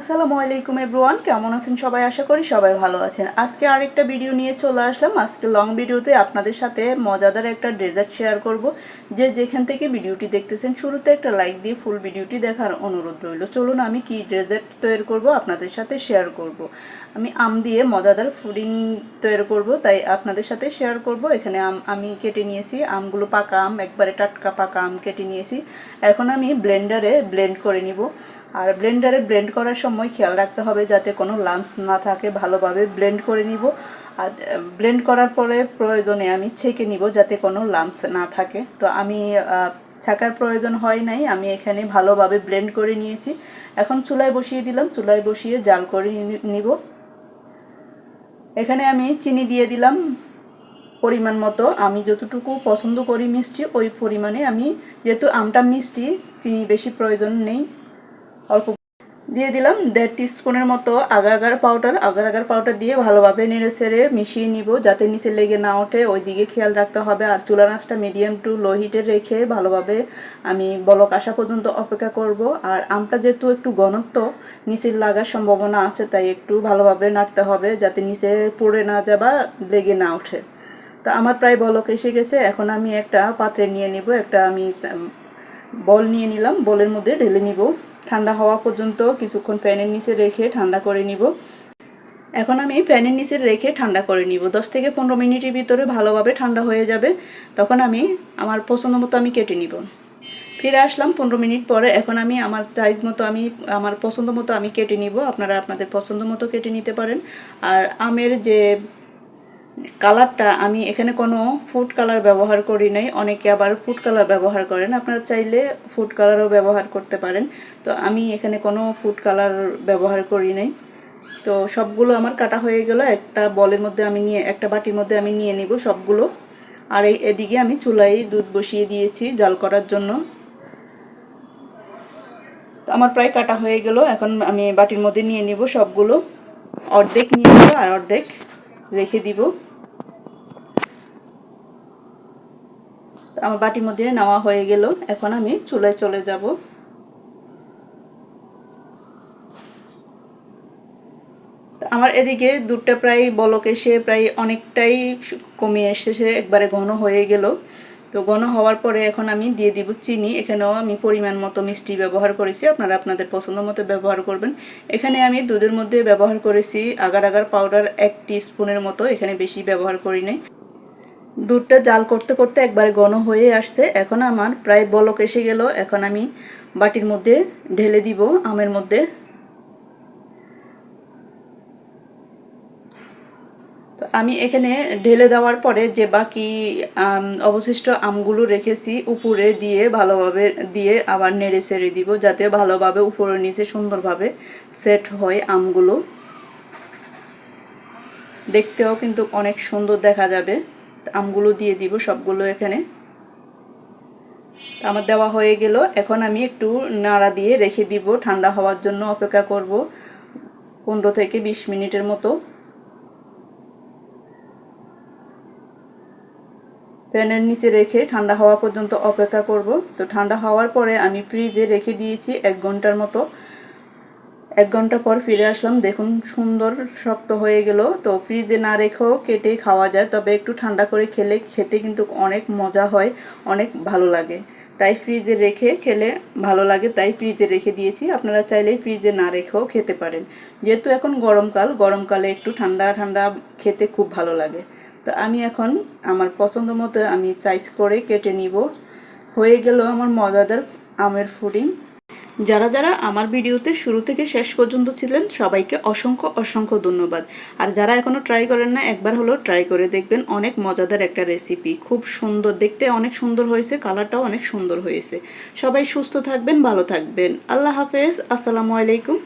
আসসালামু আলাইকুম এভরিওয়ান, কেমন আছেন সবাই? আশা করি সবাই ভালো আছেন। আজকে আরেকটা ভিডিও নিয়ে চলে আসলাম। আজকে লং ভিডিওতে আপনাদের সাথে মজাদার একটা ডেজার্ট শেয়ার করব। যে যেখান থেকে ভিডিওটি দেখতেছেন, শুরুতে একটা লাইক দিয়ে ফুল ভিডিওটি দেখার অনুরোধ রইল। চলুন আমি কি ডেজার্ট তৈরি করব আপনাদের সাথে শেয়ার করব। আমি আম দিয়ে মজাদার ফুডিং তৈরি করব, তাই আপনাদের সাথে শেয়ার করব। এখানে আম, আমি কেটে নিয়েছি। আমগুলো পাকা আম, একবারে টাটকা পাকা আম কেটে নিয়েছি। এখন আমি ব্লেন্ডারে ব্লেন্ড করে নিব। আর ব্লেন্ডারে ব্লেন্ড করার সময় খেয়াল রাখতে হবে যাতে কোনো লাম্পস না থাকে, ভালোভাবে ব্লেন্ড করে নিব। আর ব্লেন্ড করার পরে প্রয়োজনে আমি ছেঁকে নিব যাতে কোনো লাম্পস না থাকে। তো আমি ছাকার প্রয়োজন হয় নাই, আমি এখানে ভালোভাবে ব্লেন্ড করে নিয়েছি। এখন চুলায় বসিয়ে দিলাম, চুলায় বসিয়ে জাল করে নিব। এখানে আমি চিনি দিয়ে দিলাম পরিমাণ মতো। আমি যতটুকু পছন্দ করি মিষ্টি, ওই পরিমাণে আমি, যেহেতু আমটা মিষ্টি, চিনি বেশি প্রয়োজন নেই। অল্প দিয়ে দিলাম দেড় স্পুনের মতো agar agar powder agar agar powder দিয়ে ভালোভাবে নেড়ে সেড়ে মিশিয়ে নিব যাতে নিচে লেগে না ওঠে। ওই দিকে খেয়াল রাখতে হবে আর চুলা নাচটা মিডিয়াম টু লো হিটে রেখে ভালোভাবে আমি বলক আসা পর্যন্ত অপেক্ষা করব। আর আমটা যেহেতু একটু ঘনত্ব, নিচে লাগার সম্ভাবনা আছে, তাই একটু ভালোভাবে নাড়তে হবে যাতে নিচে পড়ে না যায় বা লেগে না ওঠে। তো আমার প্রায় বলক এসে গেছে, এখন আমি একটা পাত্রে নিয়ে নিব, একটা আমি বল নিয়ে নিলাম, বলের মধ্যে ঢেলে নিব। ঠান্ডা হওয়া পর্যন্ত কিছুক্ষণ ফ্যানের নিচে রেখে ঠান্ডা করে নিব। এখন আমি ফ্যানের নিচে রেখে ঠান্ডা করে নিব। দশ থেকে পনেরো মিনিটের ভিতরে ভালোভাবে ঠান্ডা হয়ে যাবে। তখন আমি আমার পছন্দ মতো আমি কেটে নিব। ফিরে আসলাম পনেরো মিনিট পরে। এখন আমি আমার সাইজ মতো আমি, আমার পছন্দ মতো আমি কেটে নিব। আপনারা আপনাদের পছন্দ মতো কেটে নিতে পারেন। আর আমের যে কালারটা, আমি এখানে কোনো ফুড কালার ব্যবহার করি নাই। অনেকে আবার ফুড কালার ব্যবহার করেন। আপনারা চাইলে ফুড কালারও ব্যবহার করতে পারেন। তো আমি এখানে কোনো ফুড কালার ব্যবহার করি নাই। তো সবগুলো আমার কাটা হয়ে গেল। একটা বলের মধ্যে আমি নিয়ে, একটা বাটির মধ্যে আমি নিয়ে নিব সবগুলো। আর এই এদিকে আমি চুলাই দুধ বসিয়ে দিয়েছি জাল করার জন্য। আমার প্রায় কাটা হয়ে গেল। এখন আমি বাটির মধ্যে নিয়ে নিব সবগুলো। অর্ধেক নিয়ে নেব আর অর্ধেক। রেখে দিব। আমার বাটির মধ্যে নেওয়া হয়ে গেল। এখন আমি চুলায় চলে যাব। আমার এদিকে দুধটা প্রায় বলক এসে প্রায় অনেকটাই কমে এসেছে, একবারে ঘন হয়ে গেল। তো ঘন হওয়ার পরে এখন আমি দিয়ে দিব চিনি। এখানেও আমি পরিমাণ মতো মিষ্টি ব্যবহার করেছি। আপনারা আপনাদের পছন্দ মতো ব্যবহার করবেন। এখানে আমি দুধের মধ্যে ব্যবহার করেছি আগার আগার পাউডার এক স্পুনের মতো। এখানে বেশি ব্যবহার করি নাই। দুধটা জাল করতে করতে একবার ঘন হয়ে আসছে। এখন আমার প্রায় বলক এসে গেল। এখন আমি বাটির মধ্যে ঢেলে দিব আমের মধ্যে। আমি এখানে ঢেলে দেওয়ার পরে যে বাকি অবশিষ্ট আমগুলো রেখেছি, উপরে দিয়ে ভালোভাবে দিয়ে আবার নেড়ে ছেড়ে দিব, যাতে ভালোভাবে উপরে নিচে সুন্দরভাবে সেট হয় আমগুলো। দেখতেও কিন্তু অনেক সুন্দর দেখা যাবে। আমগুলো দিয়ে দিব সবগুলো এখানে। আমার দেওয়া হয়ে গেল। এখন আমি একটু নাড়া দিয়ে রেখে দিব। ঠান্ডা হওয়ার জন্য অপেক্ষা করব। পনেরো থেকে বিশ মিনিটের মতো। প্যানের নিচে রেখে ঠান্ডা হওয়া পর্যন্ত অপেক্ষা করব। তো ঠান্ডা হওয়ার পরে আমি ফ্রিজে রেখে দিয়েছি এক ঘণ্টার মতো। এক ঘণ্টা পর ফিরে আসলাম। দেখুন, সুন্দর শক্ত হয়ে গেল। তো ফ্রিজে না রেখেও কেটে খাওয়া যায়, তবে একটু ঠান্ডা করে খেলে, খেতে কিন্তু অনেক মজা হয়, অনেক ভালো লাগে। তাই ফ্রিজে রেখে খেলে ভালো লাগে, তাই ফ্রিজে রেখে দিয়েছি। আপনারা চাইলে ফ্রিজে না রেখেও খেতে পারেন। যেহেতু এখন গরমকাল, গরমকালে একটু ঠান্ডা ঠান্ডা খেতে খুব ভালো লাগে। তো আমি এখন আমার পছন্দ মতো আমি সাইজ করে কেটে নিব। হয়ে গেল আমার মজাদার আমের ফুডিং যারা যারা আমার ভিডিওতে শুরু থেকে শেষ পর্যন্ত ছিলেন, সবাইকে অসংখ্য অসংখ্য ধন্যবাদ। আর যারা এখনও ট্রাই করেন না, একবার হলেও ট্রাই করে দেখবেন অনেক মজাদার একটা রেসিপি খুব সুন্দর, দেখতে অনেক সুন্দর হয়েছে কালারটাও অনেক সুন্দর হয়েছে। সবাই সুস্থ থাকবেন, ভালো থাকবেন। আল্লাহ হাফেজ, আসসালামু আলাইকুম।